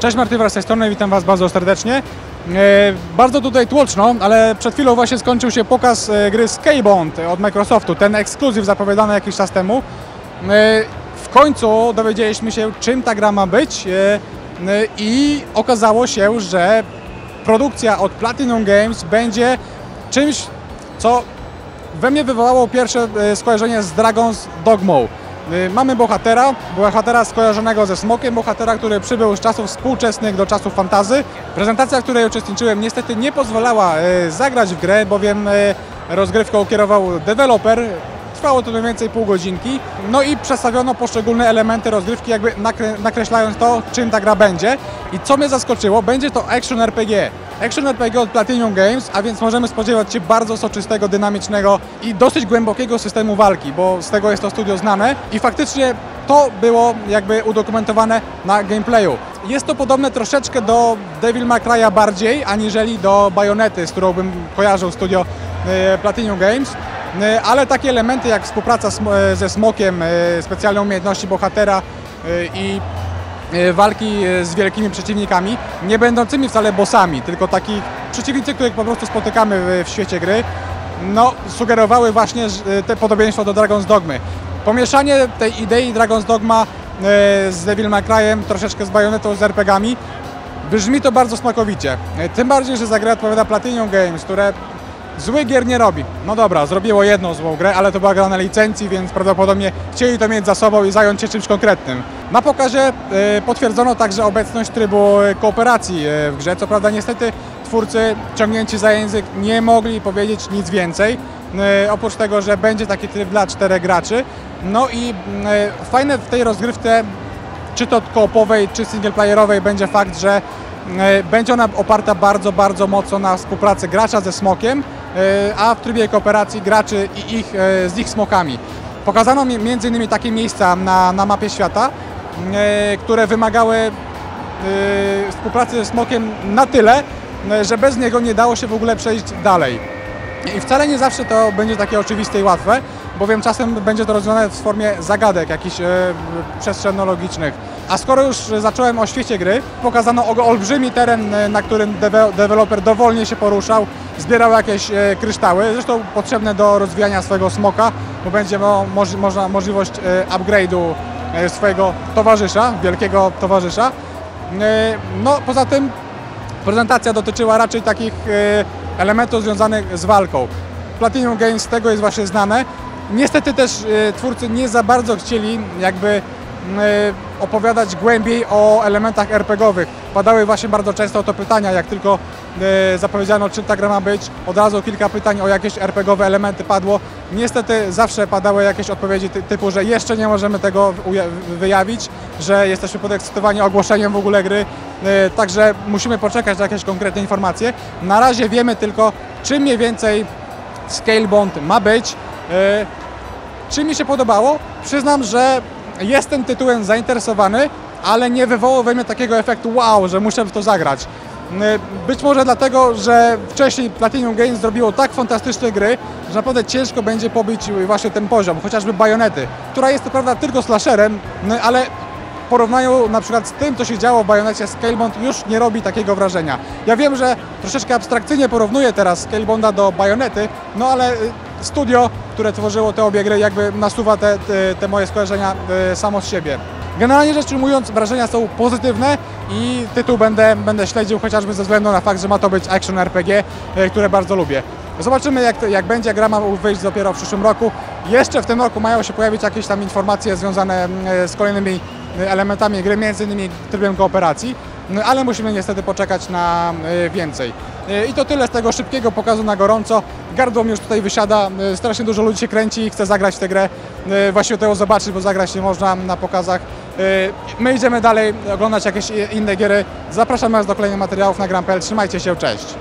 Cześć Marty, z tej strony, witam Was bardzo serdecznie. E, bardzo tutaj tłoczno, ale przed chwilą właśnie skończył się pokaz e, gry Skybond od Microsoftu, ten ekskluzyw zapowiadany jakiś czas temu. E, w końcu dowiedzieliśmy się, czym ta gra ma być i okazało się, że produkcja od Platinum Games będzie czymś, co we mnie wywołało pierwsze skojarzenie z Dragon's Dogmą. Y, Mamy bohatera, bohatera skojarzonego ze Smokiem, bohatera, który przybył z czasów współczesnych do czasów fantazy. Prezentacja, w której uczestniczyłem, niestety nie pozwalała e, zagrać w grę, bowiem e, rozgrywką kierował deweloper. Trwało to mniej więcej pół godzinki. No i przedstawiono poszczególne elementy rozgrywki, jakby nakre- nakreślając to, czym ta gra będzie. I co mnie zaskoczyło, będzie to action RPG. Action RPG od Platinum Games, a więc możemy spodziewać się bardzo soczystego, dynamicznego i dosyć głębokiego systemu walki, bo z tego jest to studio znane i faktycznie to było jakby udokumentowane na gameplayu. Jest to podobne troszeczkę do Devil May Cry'a bardziej, aniżeli do Bajonety, z którą bym kojarzył studio e, Platinum Games. E, Ale takie elementy jak współpraca e, ze Smokiem, e, specjalne umiejętności bohatera i walki z wielkimi przeciwnikami, nie będącymi wcale bossami, tylko takich przeciwnicy, których po prostu spotykamy w, świecie gry, no, sugerowały właśnie te podobieństwo do Dragon's Dogmy. Pomieszanie tej idei Dragon's Dogma z Devil May Cry'em, troszeczkę z Bayonetą, z RPGami, brzmi to bardzo smakowicie. Tym bardziej, że za grę odpowiada Platinum Games, które złych gier nie robi. No dobra, zrobiło jedną złą grę, ale to była gra na licencji, więc prawdopodobnie chcieli to mieć za sobą i zająć się czymś konkretnym. Na pokazie e, potwierdzono także obecność trybu e, kooperacji e, w grze. Co prawda niestety twórcy ciągnięci za język nie mogli powiedzieć nic więcej. Oprócz tego, że będzie taki tryb dla czterech graczy. No i fajne w tej rozgrywce czy to koopowej, czy singleplayerowej będzie fakt, że będzie ona oparta bardzo, bardzo mocno na współpracy gracza ze smokiem, a w trybie kooperacji graczy i ich, e, z ich smokami. Pokazano mi- między innymi takie miejsca na, na mapie świata, e, które wymagały e, współpracy ze smokiem na tyle, e, że bez niego nie dało się w ogóle przejść dalej. I wcale nie zawsze to będzie takie oczywiste i łatwe, bowiem czasem będzie to rozwiązane w formie zagadek jakichś e, przestrzennologicznych. A skoro już zacząłem o świecie gry, pokazano olbrzymi teren, e, na którym dewe- deweloper dowolnie się poruszał, zbierał jakieś e, kryształy, zresztą potrzebne do rozwijania swojego smoka, bo będzie mo- moż- można możliwość e, upgrade'u swojego towarzysza, wielkiego towarzysza. No poza tym Prezentacja dotyczyła raczej takich elementów związanych z walką. Platinum Games z tego jest właśnie znane. Niestety też twórcy nie za bardzo chcieli jakby opowiadać głębiej o elementach RPGowych. Padały właśnie bardzo często to pytania, jak tylko e, zapowiedziano czym ta gra ma być, od razu kilka pytań o jakieś RPGowe elementy padło. Niestety zawsze padały jakieś odpowiedzi ty, typu, że jeszcze nie możemy tego wyjawić, że jesteśmy podekscytowani ogłoszeniem w ogóle gry, e, także musimy poczekać na jakieś konkretne informacje. Na razie wiemy tylko, czym mniej więcej Scalebound ma być. Czy mi się podobało? Przyznam, że jestem tytułem zainteresowany, ale nie wywołał we mnie takiego efektu wow, że muszę w to zagrać. E, Być może dlatego, że wcześniej Platinum Games zrobiło tak fantastyczne gry, że naprawdę ciężko będzie pobić właśnie ten poziom, chociażby Bajonety, która jest to prawda tylko slasherem, no, ale w porównaniu na przykład z tym, co się działo w Bajonecie Scalebound już nie robi takiego wrażenia. Ja wiem, że troszeczkę abstrakcyjnie porównuję teraz Scalebounda do Bajonety, no ale y, studio, które tworzyło te obie gry jakby nasuwa te, te, te moje skojarzenia y, samo z siebie. Generalnie rzecz ujmując, wrażenia są pozytywne i tytuł będę, będę śledził chociażby ze względu na fakt, że ma to być action RPG, y, które bardzo lubię. Zobaczymy jak, jak będzie, gra ma wyjść dopiero w przyszłym roku. Jeszcze w tym roku mają się pojawić jakieś tam informacje związane mm, z kolejnymi elementami gry, między innymi trybem kooperacji, ale musimy niestety poczekać na y, więcej. Y, I to tyle z tego szybkiego pokazu na gorąco. Gardło mi już tutaj wysiada, y, strasznie dużo ludzi się kręci i chce zagrać w tę grę. Właściwie tego zobaczyć, bo zagrać nie można na pokazach. My idziemy dalej oglądać jakieś inne giery. Zapraszam Was do kolejnych materiałów na Gram.pl. Trzymajcie się, cześć!